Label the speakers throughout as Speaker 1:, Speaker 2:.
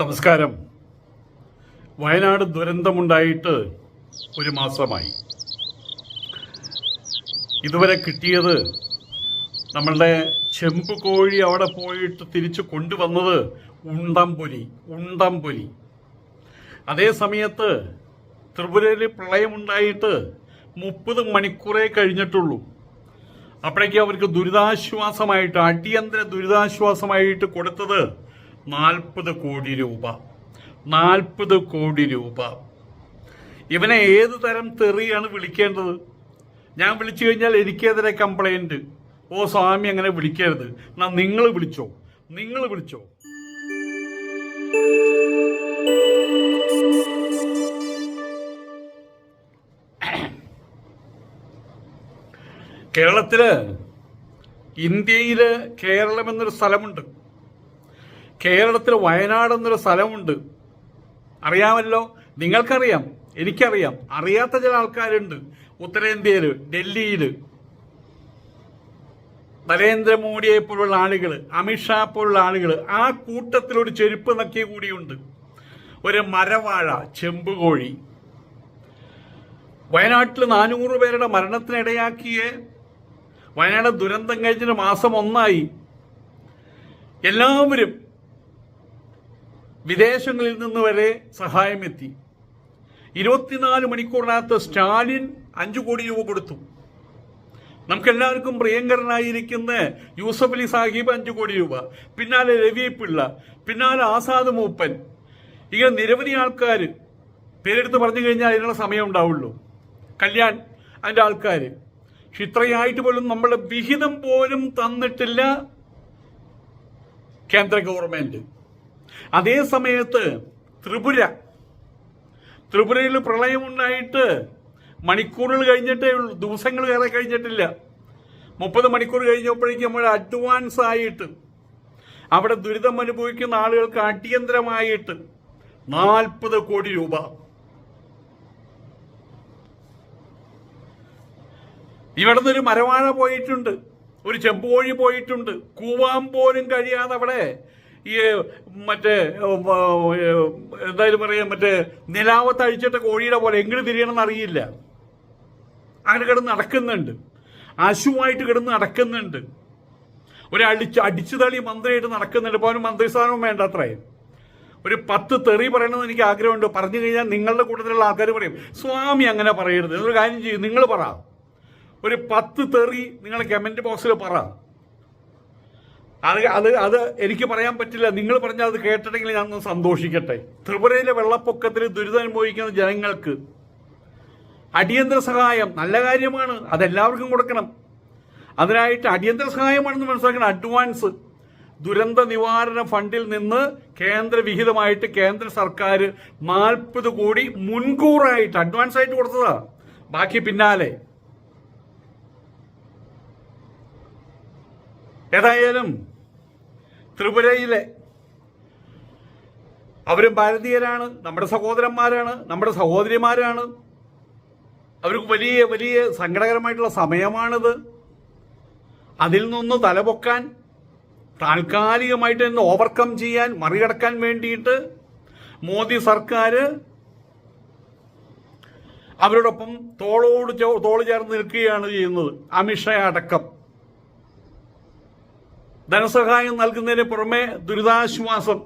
Speaker 1: നമസ്കാരം. വയനാട് ദുരന്തമുണ്ടായിട്ട് ഒരു മാസമായി. ഇതുവരെ കിട്ടിയത് നമ്മളുടെ ചെമ്പ് കോഴി അവിടെ പോയിട്ട് തിരിച്ചു കൊണ്ടുവന്നത് ഉണ്ടംപൊലി ഉണ്ടംപൊലി അതേ സമയത്ത് ത്രിപുരയിൽ പ്രളയമുണ്ടായിട്ട് മുപ്പത് മണിക്കൂറേ കഴിഞ്ഞിട്ടുള്ളൂ. അപ്പോഴേക്കും അവർക്ക് ദുരിതാശ്വാസമായിട്ട് അടിയന്തര ദുരിതാശ്വാസമായിട്ട് കൊടുത്തത് നാൽപ്പത് കോടി രൂപ. നാൽപ്പത് കോടി രൂപ. ഇവനെ ഏത് തരം തെറിയാണ് വിളിക്കേണ്ടത്? ഞാൻ വിളിച്ചു കഴിഞ്ഞാൽ എനിക്കെതിരെ കംപ്ലൈന്റ് ഓ സ്വാമി അങ്ങനെ വിളിക്കരുത്. എന്നാ നിങ്ങൾ വിളിച്ചോ. നിങ്ങൾ വിളിച്ചോ. കേരളത്തിൽ ഇന്ത്യയിൽ കേരളം എന്നൊരു സ്ഥലമുണ്ട്. കേരളത്തിൽ വയനാട് എന്നൊരു സ്ഥലമുണ്ട്. അറിയാമല്ലോ? നിങ്ങൾക്കറിയാം. എനിക്കറിയാം. അറിയാത്ത ചില ആൾക്കാരുണ്ട്. ഉത്തരേന്ത്യയിൽ ഡൽഹിയിൽ നരേന്ദ്രമോദിയെ പോലുള്ള ആളുകൾ അമിത്ഷാ പോലുള്ള ആളുകൾ ആ കൂട്ടത്തിൽ ഒരു ചെരുപ്പ് നക്കിയ കൂടിയുണ്ട്. ഒരു മരവാഴ ചെമ്പുകോഴി വയനാട്ടിൽ നാനൂറ് പേരുടെ മരണത്തിനിടയാക്കിയ. വയനാട് ദുരന്തം കഴിഞ്ഞിട്ട് മാസം ഒന്നായി. എല്ലാവരും വിദേശങ്ങളിൽ നിന്ന് വരെ സഹായം എത്തി ഇരുപത്തിനാല് മണിക്കൂറിനകത്ത് സ്റ്റാലിൻ അഞ്ചു കോടി രൂപ കൊടുത്തു. നമുക്കെല്ലാവർക്കും പ്രിയങ്കരനായിരിക്കുന്ന യൂസഫ് അലി സാഹിബ് അഞ്ചു കോടി രൂപ പിന്നാലെ രവി പിള്ള പിന്നാലെ ആസാദ് മൂപ്പൻ. ഇങ്ങനെ നിരവധി ആൾക്കാർ പേരെടുത്ത് പറഞ്ഞു കഴിഞ്ഞാൽ അതിനുള്ള സമയം ഉണ്ടാവുള്ളൂ. കല്യാൺ അതിന്റെ ആൾക്കാർ ഇത്രയായിട്ട് പോലും നമ്മളുടെ വിഹിതം പോലും തന്നിട്ടില്ല കേന്ദ്ര ഗവൺമെന്റ് അതേ സമയത്ത് ത്രിപുര. ത്രിപുരയിൽ പ്രളയമുണ്ടായിട്ട് മണിക്കൂറുകൾ കഴിഞ്ഞിട്ടേ ഉള്ളൂ. ദിവസങ്ങൾ ഏറെ കഴിഞ്ഞിട്ടില്ല. മുപ്പത് മണിക്കൂർ കഴിഞ്ഞപ്പോഴേക്കും നമ്മൾ അഡ്വാൻസ് ആയിട്ട് അവിടെ ദുരിതം അനുഭവിക്കുന്ന ആളുകൾക്ക് അടിയന്തരമായിട്ട് നാൽപ്പത് കോടി രൂപ. ഇവിടെ നിന്നൊരു മരവാഴ പോയിട്ടുണ്ട്. ഒരു ചെമ്പുകോഴി പോയിട്ടുണ്ട്. കൂവാൻ പോലും കഴിയാതെ അവിടെ ഈ മറ്റേ എന്തായാലും പറയാം മറ്റേ നിലാവത്ത് അഴിച്ചിട്ട കോഴിയുടെ പോലെ എങ്ങനെ തിരിയണമെന്ന് അറിയില്ല. അങ്ങനെ കിടന്ന് നടക്കുന്നുണ്ട്. അശുവായിട്ട് കിടന്ന് നടക്കുന്നുണ്ട്. ഒരു അടിച്ച് തളി മന്ത്രിയായിട്ട് നടക്കുന്നുണ്ട്. ഇപ്പോൾ അവന് മന്ത്രിസ്ഥാനവും വേണ്ട അത്രയും ഒരു പത്ത് തെറി പറയണമെന്ന് എനിക്ക് ആഗ്രഹമുണ്ട്. പറഞ്ഞു കഴിഞ്ഞാൽ നിങ്ങളുടെ കൂട്ടത്തിലുള്ള ആൾക്കാർ പറയും സ്വാമി അങ്ങനെ പറയരുത്. എന്നൊരു കാര്യം ചെയ്യും. നിങ്ങൾ പറ. ഒരു പത്ത് തെറി നിങ്ങൾ കമന്റ് ബോക്സിൽ പറ. അത് അത് അത് എനിക്ക് പറയാൻ പറ്റില്ല. നിങ്ങൾ പറഞ്ഞാൽ അത് കേട്ടിട്ടെങ്കിൽ ഞാൻ സന്തോഷിക്കട്ടെ. ത്രിപുരയിലെ വെള്ളപ്പൊക്കത്തിൽ ദുരിതം അനുഭവിക്കുന്ന ജനങ്ങൾക്ക് അടിയന്തര സഹായം നല്ല കാര്യമാണ്. അതെല്ലാവർക്കും കൊടുക്കണം. അതിനായിട്ട് അടിയന്തര സഹായമാണെന്ന് മനസ്സിലാക്കണം. അഡ്വാൻസ് ദുരന്ത നിവാരണ ഫണ്ടിൽ നിന്ന് കേന്ദ്ര വിഹിതമായിട്ട് കേന്ദ്ര സർക്കാർ നാൽപ്പത് കോടി മുൻകൂറായിട്ട് അഡ്വാൻസ് ആയിട്ട് കൊടുത്തതാ. ബാക്കി പിന്നാലെ ഏതായാലും ത്രിപുരയിലെ അവരും ഭാരതീയരാണ് നമ്മുടെ സഹോദരന്മാരാണ് നമ്മുടെ സഹോദരിമാരാണ്. അവർക്ക് വലിയ വലിയ സങ്കടകരമായിട്ടുള്ള സമയമാണിത്. അതിൽ നിന്ന് തലപൊക്കാൻ താൽക്കാലികമായിട്ട് നിന്ന് ഓവർകം ചെയ്യാൻ മറികടക്കാൻ വേണ്ടിയിട്ട് മോദി സർക്കാർ അവരോടൊപ്പം തോളോട് തോൾ ചേർന്ന് നിൽക്കുകയാണ് ചെയ്യുന്നത്. അമിത്ഷാ അടക്കം. ധനസഹായം നൽകുന്നതിന് പുറമെ ദുരിതാശ്വാസം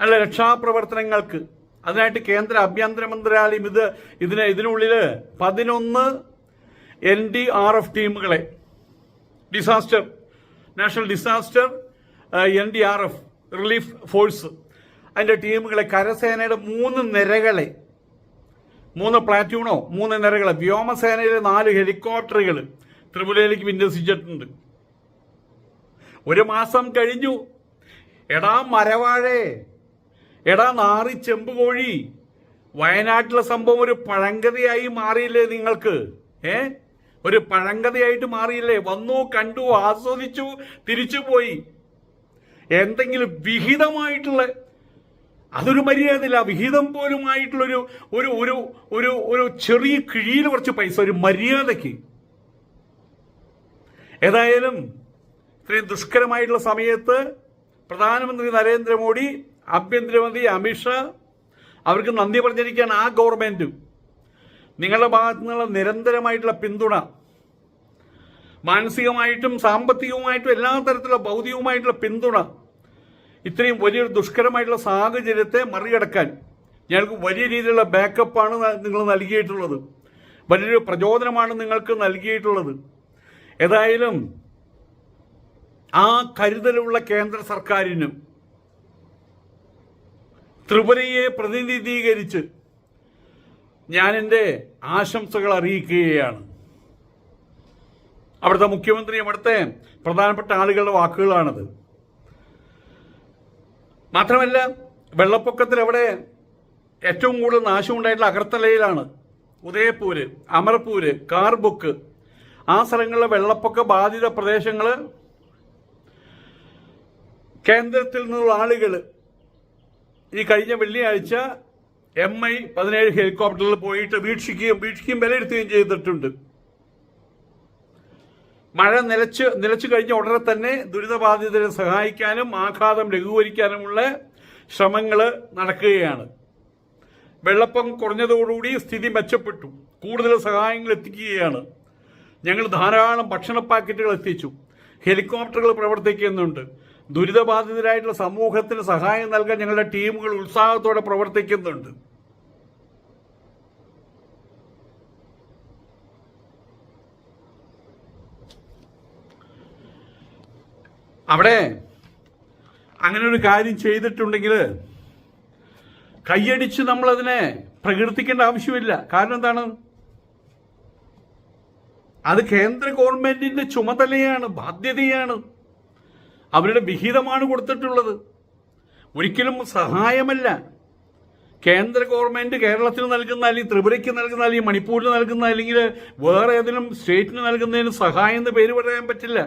Speaker 1: അല്ല രക്ഷാപ്രവർത്തനങ്ങൾക്ക്. അതിനായിട്ട് കേന്ദ്ര ആഭ്യന്തര മന്ത്രാലയം ഇത് ഇതിന് ഇതിനുള്ളിൽ പതിനൊന്ന് എൻ ഡി ആർ എഫ് ടീമുകളെ. Disaster national disaster N D R F relief force. അതിന്റെ ടീമുകളെ കരസേനയുടെ മൂന്ന് നിരകളെ മൂന്ന് പ്ലാറ്റൂണോ മൂന്ന് നിരകളെ വ്യോമസേനയിലെ നാല് ഹെലികോപ്റ്ററുകൾ ത്രിപുരയിലേക്ക് വിന്യസിച്ചിട്ടുണ്ട്. ഒരു മാസം കഴിഞ്ഞു. എടാ മരവാഴേ എടാ നാറി ചെമ്പുകോഴി വയനാട്ടിലെ സംഭവം ഒരു പഴങ്കഥയായി മാറിയില്ലേ നിങ്ങൾക്ക്? ഏ? ഒരു പഴങ്കഥയായിട്ട് മാറിയില്ലേ? വന്നു കണ്ടു ആസ്വദിച്ചു തിരിച്ചുപോയി എന്തെങ്കിലും വിഹിതമായിട്ടുള്ള അതൊരു മര്യാദയില്ല. വിഹിതം പോലുമായിട്ടുള്ളൊരു ഒരു ഒരു ഒരു ഒരു ചെറിയ കിഴിയിൽ കുറച്ച് പൈസ ഒരു മര്യാദയ്ക്ക്. ഏതായാലും ഇത്രയും ദുഷ്കരമായിട്ടുള്ള സമയത്ത് പ്രധാനമന്ത്രി നരേന്ദ്രമോദി ആഭ്യന്തരമന്ത്രി അമിത്ഷാ അവർക്ക് നന്ദി പറഞ്ഞിരിക്കുകയാണ് ആ ഗവൺമെന്റും നിങ്ങളുടെ ഭാഗത്തു നിന്നുള്ള നിരന്തരമായിട്ടുള്ള പിന്തുണ മാനസികമായിട്ടും സാമ്പത്തികവുമായിട്ടും എല്ലാ തരത്തിലുള്ള ഭൗതികവുമായിട്ടുള്ള പിന്തുണ ഇത്രയും വലിയൊരു ദുഷ്കരമായിട്ടുള്ള സാഹചര്യത്തെ മറികടക്കാൻ ഞങ്ങൾക്ക് വലിയ രീതിയിലുള്ള ബാക്കപ്പാണ് നിങ്ങൾ നൽകിയിട്ടുള്ളത്. വലിയൊരു പ്രചോദനമാണ് നിങ്ങൾക്ക് നൽകിയിട്ടുള്ളത്. ഏതായാലും ആ കരുതലുള്ള കേന്ദ്ര സർക്കാരിനും ത്രിപുരയെ പ്രതിനിധീകരിച്ച് ഞാൻ എന്റെ ആശംസകൾ അറിയിക്കുകയാണ്. അവിടുത്തെ മുഖ്യമന്ത്രി അവിടുത്തെ പ്രധാനപ്പെട്ട ആളുകളുടെ വാക്കുകളാണത്. മാത്രമല്ല വെള്ളപ്പൊക്കത്തിൽ അവിടെ ഏറ്റവും കൂടുതൽ നാശം ഉണ്ടായിട്ടുള്ള അകർത്തലയിലാണ് ഉദയപൂര് അമർപൂര് കാർബുക്ക് ആ സ്ഥലങ്ങളിലെ വെള്ളപ്പൊക്ക ബാധിത പ്രദേശങ്ങൾ കേന്ദ്രത്തിൽ നിന്നുള്ള ആളുകൾ ഈ കഴിഞ്ഞ വെള്ളിയാഴ്ച എം ഐ പതിനേഴ് ഹെലികോപ്റ്ററിൽ പോയിട്ട് വീക്ഷിക്കുകയും വീക്ഷിക്കുകയും വിലയിരുത്തുകയും ചെയ്തിട്ടുണ്ട്. മഴ നിലച്ച് നിലച്ചു കഴിഞ്ഞ ഉടനെ തന്നെ ദുരിതബാധിതരെ സഹായിക്കാനും ആഘാതം ലഘൂകരിക്കാനുമുള്ള ശ്രമങ്ങൾ നടക്കുകയാണ്. വെള്ളപ്പം കുറഞ്ഞതോടുകൂടി സ്ഥിതി മെച്ചപ്പെട്ടു. കൂടുതൽ സഹായങ്ങൾ എത്തിക്കുകയാണ്. ഞങ്ങൾ ധാരാളം ഭക്ഷണ പാക്കറ്റുകൾ എത്തിച്ചു. ഹെലികോപ്റ്ററുകൾ പ്രവർത്തിക്കുന്നുണ്ട്. ദുരിതബാധിതരായിട്ടുള്ള സമൂഹത്തിന് സഹായം നൽകാൻ ഞങ്ങളുടെ ടീമുകൾ ഉത്സാഹത്തോടെ പ്രവർത്തിക്കുന്നുണ്ട്. അവിടെ അങ്ങനെ ഒരു കാര്യം ചെയ്തിട്ടുണ്ടെങ്കിൽ കൈയടിച്ച് നമ്മളതിനെ പ്രകീർത്തിക്കേണ്ട ആവശ്യമില്ല. കാരണം എന്താണ്? അത് കേന്ദ്ര ഗവൺമെന്റിന്റെ ചുമതലയാണ് ബാധ്യതയാണ്. അവരുടെ വിഹിതമാണ് കൊടുത്തിട്ടുള്ളത്. ഒരിക്കലും സഹായമല്ല. കേന്ദ്ര ഗവൺമെന്റ് കേരളത്തിന് നൽകുന്ന അല്ലെങ്കിൽ ത്രിപുരയ്ക്ക് നൽകുന്ന അല്ലെങ്കിൽ മണിപ്പൂരിന് നൽകുന്ന അല്ലെങ്കിൽ വേറെ ഏതെങ്കിലും സ്റ്റേറ്റിന് നൽകുന്നതിന് സഹായം എന്ന് പേര് പറയാൻ പറ്റില്ല.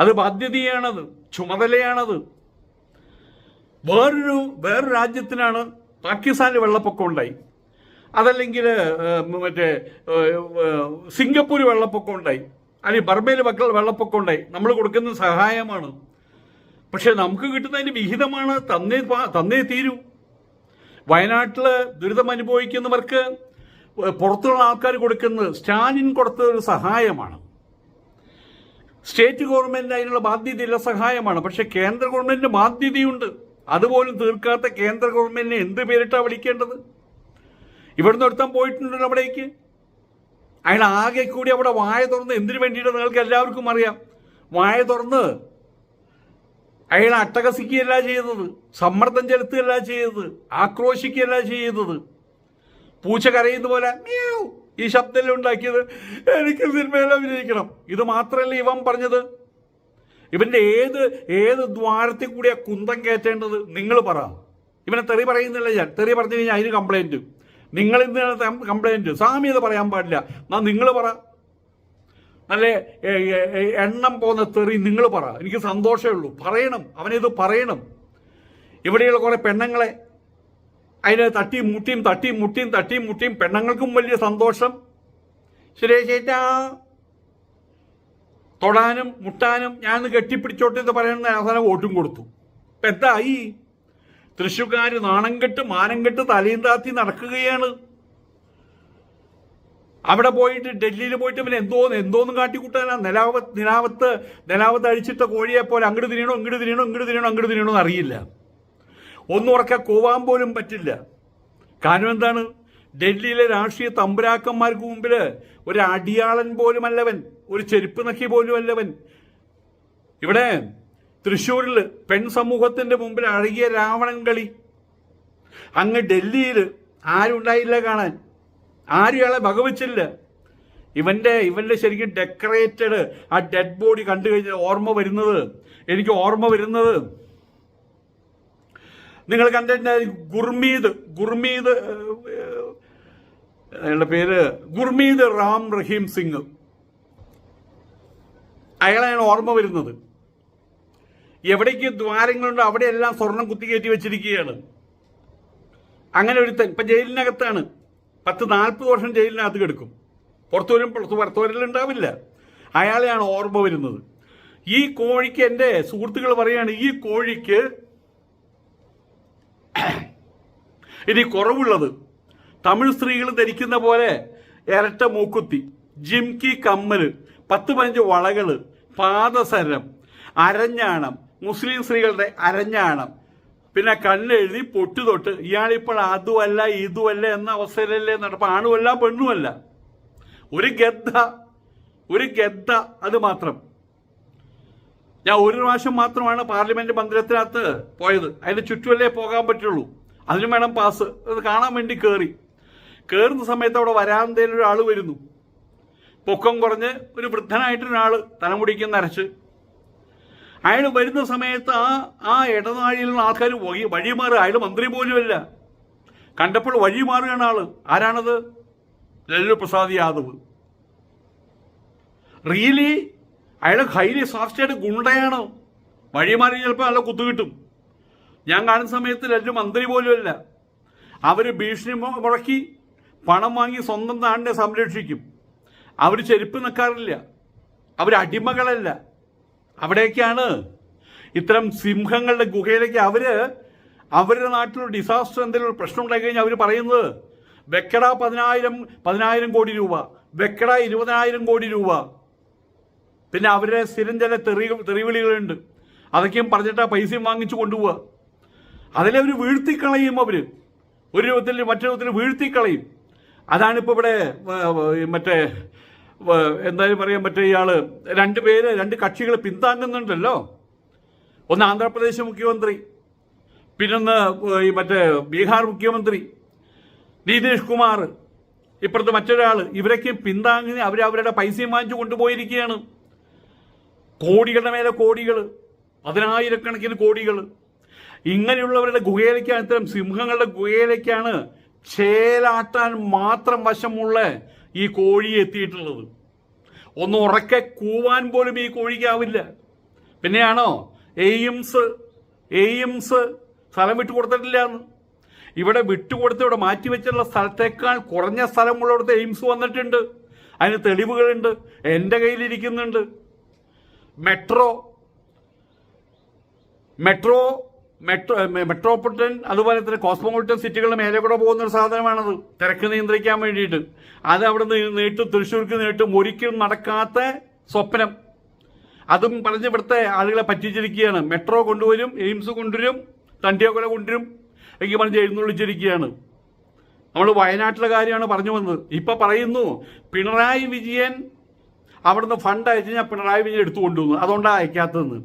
Speaker 1: അത് ബാധ്യതയാണത് ചുമതലയാണത്. വേറൊരു വേറൊരു രാജ്യത്തിനാണ് പാകിസ്ഥാനിൽ വെള്ളപ്പൊക്കം ഉണ്ടായി. അതല്ലെങ്കിൽ മറ്റേ സിംഗപ്പൂർ വെള്ളപ്പൊക്കം ഉണ്ടായി. അല്ലെങ്കിൽ ബർമയിൽ മക്കൾ വെള്ളപ്പൊക്കം ഉണ്ടായി. നമ്മൾ കൊടുക്കുന്ന സഹായമാണ്. പക്ഷെ നമുക്ക് കിട്ടുന്നതിന് വിഹിതമാണ് തന്നേ തന്നേ തീരൂ. വയനാട്ടിൽ ദുരിതം അനുഭവിക്കുന്നവർക്ക് പുറത്തുള്ള ആൾക്കാർ കൊടുക്കുന്നത് സ്റ്റാലിൻ കൊടുത്ത ഒരു സഹായമാണ്. സ്റ്റേറ്റ് ഗവൺമെന്റ് അതിനുള്ള ബാധ്യതയില്ല സഹായമാണ്. പക്ഷേ കേന്ദ്ര ഗവൺമെന്റിന് ബാധ്യതയുണ്ട്. അതുപോലും തീർക്കാത്ത കേന്ദ്ര ഗവൺമെന്റിനെ എന്ത് പേരിട്ടാണ് വിളിക്കേണ്ടത്? ഇവിടുന്ന് ഒരുത്തം പോയിട്ടുണ്ടല്ലോ അവിടേക്ക്. അയാൾ ആകെ കൂടി അവിടെ വായ തുറന്ന് എന്തിനു വേണ്ടിയിട്ട് നിങ്ങൾക്ക് എല്ലാവർക്കും അറിയാം? വായ തുറന്ന് അയാൾ അട്ടഹസിക്കുകയല്ല ചെയ്തത് സമ്മർദ്ദം ചെലുത്തുകയല്ല ചെയ്തത് ആക്രോശിക്കുകയല്ല ചെയ്തത് പൂച്ച കരയുന്ന പോലെ ഈ ശബ്ദം ഉണ്ടാക്കിയത് എനിക്ക് സിനിമയിൽ അഭിനയിക്കണം. ഇത് മാത്രമല്ല ഇവൻ പറഞ്ഞത്. ഇവന്റെ ഏത് ഏത് ദ്വാരത്തിൽ കൂടിയാ കുന്തം കയറ്റേണ്ടത്? നിങ്ങൾ പറ. ഇവനെ തെറി പറയുന്നില്ല ഞാൻ. തെറി പറഞ്ഞു കഴിഞ്ഞാൽ അതിന് കംപ്ലൈന്റ് നിങ്ങൾ ഇന്ന് കംപ്ലൈന്റ് സാമ്യത പറയാൻ പാടില്ല. എന്നാ നിങ്ങൾ പറ. നല്ല എണ്ണം പോകുന്ന തെറി നിങ്ങൾ പറ. എനിക്ക് സന്തോഷമേ ഉള്ളൂ. പറയണം. അവനിത് പറയണം. ഇവിടെയുള്ള കുറേ പെണ്ണുങ്ങളെ അതിനെ തട്ടിയും മുട്ടിയും തട്ടിയും മുട്ടിയും തട്ടിയും മുട്ടിയും പെണ്ണുങ്ങൾക്കും വലിയ സന്തോഷം. ചേട്ടാ? തൊടാനും മുട്ടാനും ഞാൻ കെട്ടിപ്പിടിച്ചോട്ടെ എന്ന് പറയുന്ന അവസാനം വോട്ടും കൊടുത്തു. എന്തായി? തൃശ്ശൂക്കാര് നാണം കെട്ട് മാനം കെട്ട് തലയും താത്തി നടക്കുകയാണ്. അവിടെ പോയിട്ട് ഡൽഹിയിൽ പോയിട്ട് പിന്നെ എന്തോന്ന് എന്തോന്നും കാട്ടിക്കൂട്ടാനാ? നിലാവത്ത് നിലാവത്ത് നിലാവത്ത് അഴിച്ചിട്ട കോഴിയെ പോലെ അങ്ങോട്ട് തിരിയണോ ഇങ്ങോട്ട് തിരിയണോ ഇങ്ങോട്ട് തിരിയണോ അങ്ങോട്ട് തിരിയണോ എന്ന് അറിയില്ല. ഒന്നും ഉറക്ക കോവാൻ പോലും പറ്റില്ല. കാരണം എന്താണ്? ഡൽഹിയിലെ രാഷ്ട്രീയ തമ്പുരാക്കന്മാർക്ക് മുമ്പിൽ ഒരു അടിയാളൻ പോലും അല്ലവൻ ഒരു ചെരുപ്പ് നക്കി പോലും അല്ലവൻ ഇവിടെ തൃശ്ശൂരിൽ പെൺ സമൂഹത്തിന്റെ മുമ്പിൽ അഴകിയ രാവണൻ കളി. അങ്ങ് ഡൽഹിയിൽ ആരുണ്ടായില്ല കാണാൻ. ആരും ഇയാളെ ഭഗവിച്ചില്ല ഇവന്റെ ഇവന്റെ ശരിക്കും ഡെക്കറേറ്റഡ് ആ ഡെഡ് ബോഡി കണ്ടു കഴിഞ്ഞാൽ ഓർമ്മ വരുന്നത്. എനിക്ക് ഓർമ്മ വരുന്നത്. നിങ്ങൾ കണ്ടിട്ടുണ്ടായിരിക്കും ഗുർമീത് ഗുർമീത് അയാളുടെ പേര് ഗുർമീത് റാം റഹീം സിംഗ്. അയാളെയാണ് ഓർമ്മ വരുന്നത്. എവിടേക്ക് ദ്വാരങ്ങളുണ്ടോ അവിടെയെല്ലാം സ്വർണം കുത്തിക്കയറ്റി വെച്ചിരിക്കുകയാണ്. അങ്ങനെ ഒരു ഇപ്പൊ ജയിലിനകത്താണ്. പത്ത് നാൽപ്പത് വർഷം ജയിലിനകത്ത് കിടക്കും. പുറത്തു വരും പുറത്ത് പുറത്തു വരലുണ്ടാവില്ല അയാളെയാണ് ഓർമ്മ വരുന്നത്. ഈ കോഴിക്ക് എന്റെ സുഹൃത്തുക്കൾ പറയാണ് ഈ കോഴിക്ക് ഇനി കുറവുള്ളത്. തമിഴ് സ്ത്രീകൾ ധരിക്കുന്ന പോലെ ഇരട്ട മൂക്കുത്തി ജിംകി കമ്മൽ പത്ത് പതിനഞ്ച് വളകൾ പാദസരം അരഞ്ഞാണം മുസ്ലിം സ്ത്രീകളുടെ അരഞ്ഞാണം. പിന്നെ കണ്ണെഴുതി പൊട്ടു തൊട്ട് ഇയാളിപ്പോൾ അതുമല്ല ഇതുമല്ല എന്ന അവസ്ഥയിലല്ലേ നടപ്പം ആണുമല്ല പെണ്ണുമല്ല. ഒരു ഗദ്ദ ഒരു ഗദ്ദ അത് മാത്രം. ഞാൻ ഒരു പ്രാവശ്യം മാത്രമാണ് പാർലമെന്റ് മന്ദിരത്തിനകത്ത് പോയത്. അതിന് ചുറ്റുമല്ലേ പോകാൻ പറ്റുള്ളൂ. അതിന് വേണം പാസ്. അത് കാണാൻ വേണ്ടി കയറി കയറുന്ന സമയത്ത് അവിടെ വരാന്തയിൽ ഒരാൾ വരുന്നു. പൊക്കം കുറഞ്ഞ് ഒരു വൃദ്ധനായിട്ടൊരാൾ തലമുടിക്ക് നരച്ച് അയാൾ വരുന്ന സമയത്ത് ആ ആ ഇടനാഴിയിലുള്ള ആൾക്കാർ വഴി മാറുക അയാൾ മന്ത്രി പോലുമല്ല. കണ്ടപ്പോൾ വഴി മാറുകയാണ് ആൾ. ആരാണത്? ലല്ലു പ്രസാദ് യാദവ്. റിയലി അയാൾ ഹൈലി സാഫ്റ്റായിട്ട് ഗുണ്ടയാണ്. വഴി മാറി ചിലപ്പോൾ നല്ല കുത്തു കിട്ടും. ഞാൻ കാണുന്ന സമയത്ത് ലല്ലു മന്ത്രി പോലുമല്ല. അവർ ഭീഷണി മുടക്കി പണം വാങ്ങി സ്വന്തം നാടിനെ സംരക്ഷിക്കും. അവർ ചെരുപ്പ് നിൽക്കാറില്ല അവർ അടിമകളല്ല. അവിടേക്കാണ്. ഇത്തരം സിംഹങ്ങളുടെ ഗുഹയിലേക്ക് അവർ അവരുടെ നാട്ടിലൊരു ഡിസാസ്റ്റർ എന്തെങ്കിലും പ്രശ്നം ഉണ്ടായി കഴിഞ്ഞാൽ അവർ പറയുന്നത് വെക്കട പതിനായിരം പതിനായിരം കോടി രൂപ വെക്കട ഇരുപതിനായിരം കോടി രൂപ. പിന്നെ അവരുടെ സ്ഥിരം ചില തെറി തെറിവിളികളുണ്ട്. അതൊക്കെയും പറഞ്ഞിട്ട് ആ പൈസയും വാങ്ങിച്ചു കൊണ്ടുപോവുക അതിലെ അവർ വീഴ്ത്തിക്കളയും അവർ. ഒരു രൂപത്തിൽ മറ്റൊരു രൂപത്തിൽ വീഴ്ത്തിക്കളയും. അതാണിപ്പോൾ ഇവിടെ മറ്റേ എന്തായാലും പറയാൻ പറ്റും ഇയാൾ രണ്ട് പേര് രണ്ട് കക്ഷികൾ പിന്താങ്ങുന്നുണ്ടല്ലോ. ഒന്ന് ആന്ധ്രാപ്രദേശ് മുഖ്യമന്ത്രി പിന്നൊന്ന് ഈ മറ്റേ ബീഹാർ മുഖ്യമന്ത്രി നിതീഷ് കുമാർ ഇപ്പുറത്ത് മറ്റൊരാൾ ഇവരൊക്കെ പിന്താങ്ങി അവർ അവരുടെ പൈസയും വാങ്ങിച്ചു കൊണ്ടുപോയിരിക്കുകയാണ്. കോടികളുടെ മേലെ കോടികൾ പതിനായിരക്കണക്കിന് കോടികൾ ഇങ്ങനെയുള്ളവരുടെ ഗുഹയിലേക്കാണ് ഇത്തരം സിംഹങ്ങളുടെ ഗുഹയിലേക്കാണ് ചേലാട്ടാൻ മാത്രം വശമുള്ള ഈ കോഴി എത്തിയിട്ടുള്ളത്. ഒന്ന് ഉറക്കെ കൂവാൻ പോലും ഈ കോഴിക്കാവില്ല പിന്നെയാണോ? എയിംസ് എയിംസ് സ്ഥലം വിട്ടു കൊടുത്തിട്ടില്ല എന്ന് ഇവിടെ വിട്ടുകൊടുത്ത് ഇവിടെ മാറ്റിവെച്ചുള്ള സ്ഥലത്തേക്കാൾ കുറഞ്ഞ സ്ഥലമുള്ളിടത്ത് എയിംസ് വന്നിട്ടുണ്ട്. അതിന് തെളിവുകളുണ്ട്. എന്റെ കയ്യിലിരിക്കുന്നുണ്ട്. മെട്രോ മെട്രോ മെട്രോ മെട്രോപൊളിറ്റൻ അതുപോലെ തന്നെ കോസ്മോപൊളിറ്റൻ സിറ്റികളുടെ മേലെ കൂടെ പോകുന്ന ഒരു സാധനമാണത്. തിരക്ക് നിയന്ത്രിക്കാൻ വേണ്ടിയിട്ട്. അത് അവിടെ നീട്ടും തൃശ്ശൂർക്ക് നീട്ടും ഒരിക്കലും നടക്കാത്ത സ്വപ്നം. അതും പറഞ്ഞ് ഇവിടുത്തെ ആളുകളെ പറ്റിച്ചിരിക്കുകയാണ്. മെട്രോ കൊണ്ടുവരും എയിംസ് കൊണ്ടുവരും തണ്ടിയോക്കൊല കൊണ്ടുവരും എനിക്ക് പറഞ്ഞ് എഴുന്നള്ളിച്ചിരിക്കുകയാണ്. നമ്മൾ വയനാട്ടിലെ കാര്യമാണ് പറഞ്ഞു വന്നത്. ഇപ്പം പറയുന്നു പിണറായി വിജയൻ അവിടുന്ന് ഫണ്ട് അയച്ച് ഞാൻ പിണറായി വിജയൻ എടുത്തു കൊണ്ടുവന്നു. അതുകൊണ്ടാണ് അയക്കാത്തതെന്ന്.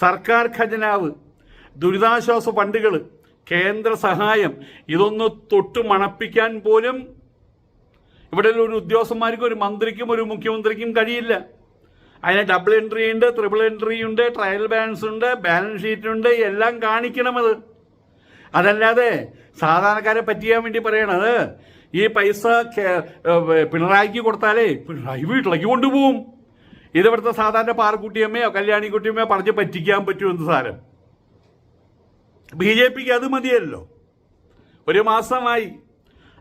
Speaker 1: സർക്കാർ ഖജനാവ് ദുരിതാശ്വാസ ഫണ്ടുകൾ കേന്ദ്ര സഹായം ഇതൊന്ന് തൊട്ട് മണപ്പിക്കാൻ പോലും ഇവിടെ ഒരു ഉദ്യോഗസ്ഥന്മാർക്കും ഒരു മന്ത്രിക്കും ഒരു മുഖ്യമന്ത്രിക്കും കഴിയില്ല. അതിന് ഡബിൾ എൻട്രി ഉണ്ട് ട്രിപ്പിൾ എൻട്രി ഉണ്ട് ട്രയൽ ബാലൻസ് ഉണ്ട് ബാലൻസ് ഷീറ്റ് ഉണ്ട് എല്ലാം കാണിക്കണം അത് അതല്ലാതെ സാധാരണക്കാരെ പറ്റിയാൻ വേണ്ടി പറയണത് ഈ പൈസ പിണറായിക്ക് കൊടുത്താലേ പിണറായി വീട്ടിലേക്ക് കൊണ്ടുപോകും. ഇതിവിടുത്തെ സാധാരണ പാറക്കുട്ടിയമ്മയോ കല്യാണിക്കുട്ടിയമ്മയോ പറഞ്ഞ് പറ്റിക്കാൻ പറ്റുമെന്ന് സാരം. ബി ജെ പിക്ക് അത് മതിയല്ലോ. ഒരു മാസമായി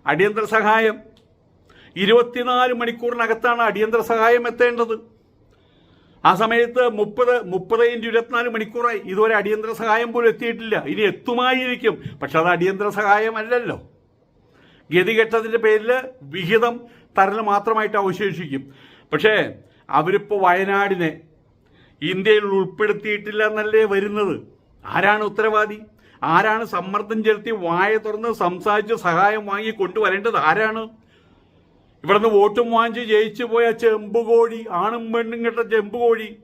Speaker 1: അടിയന്തര സഹായം. ഇരുപത്തിനാല് മണിക്കൂറിനകത്താണ് അടിയന്തര സഹായം എത്തേണ്ടത്. ആ സമയത്ത് മുപ്പത് മുപ്പത് ഇന്റു ഇരുപത്തിനാല് മണിക്കൂറായി. ഇതുവരെ അടിയന്തര സഹായം പോലും എത്തിയിട്ടില്ല. ഇനി എത്തുമായിരിക്കും. പക്ഷെ അത് അടിയന്തര സഹായമല്ലല്ലോ. ഗതികെട്ടതിന്റെ പേരിൽ വിഹിതം തരൽ മാത്രമായിട്ട് അവശേഷിക്കും. പക്ഷേ അവരിപ്പോൾ വയനാടിനെ ഇന്ത്യയിൽ ഉൾപ്പെടുത്തിയിട്ടില്ല എന്നല്ലേ വരുന്നത്? ആരാണ് ഉത്തരവാദി? ആരാണ് സമ്മർദ്ദം ചെലുത്തി വായ തുറന്ന് സംസാരിച്ച് സഹായം വാങ്ങി കൊണ്ടുവരേണ്ടത്? ആരാണ്? ഇവിടുന്ന് വോട്ടും വാങ്ങിച്ച് ജയിച്ചു പോയ ചെമ്പുകോഴി ആണും പെണ്ണും കെട്ട ചെമ്പുകോഴി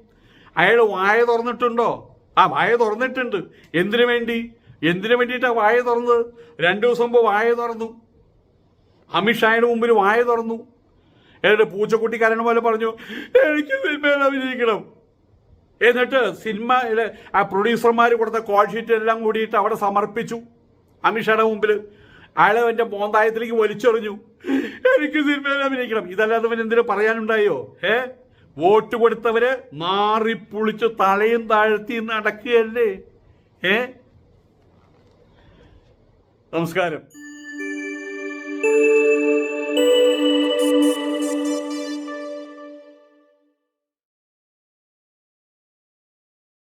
Speaker 1: അയാൾ വായ തുറന്നിട്ടുണ്ടോ? ആ വായ തുറന്നിട്ടുണ്ട്. എന്തിനു വേണ്ടി? എന്തിനു വേണ്ടിയിട്ടാണ് വായ തുറന്നത്? രണ്ടു ദിവസം മുമ്പ് വായ തുറന്നു. അമിത്ഷായുടെ മുമ്പിൽ വായ തുറന്നു. എന്നിട്ട് പൂച്ചക്കുട്ടിക്കാരൻ പോലെ പറഞ്ഞു എനിക്ക് സിനിമയിൽ അഭിനയിക്കണം. എന്നിട്ട് സിനിമയിലെ ആ പ്രൊഡ്യൂസർമാർ കൊടുത്ത കോൾ ഷീറ്റ് എല്ലാം കൂടിയിട്ട് അവിടെ സമർപ്പിച്ചു. അമിഷയുടെ മുമ്പിൽ അയാളെ എന്റെ മോന്തായത്തിലേക്ക് വലിച്ചെറിഞ്ഞു. എനിക്ക് സിനിമയിൽ അഭിനയിക്കണം. ഇതല്ലാതെ അവൻ എന്തിനു പറയാനുണ്ടായോ? ഏ വോട്ട് കൊടുത്തവര് മാറിപ്പുളിച്ച് തലയും താഴ്ത്തി നടക്കുകയല്ലേ? ഏ നമസ്കാരം.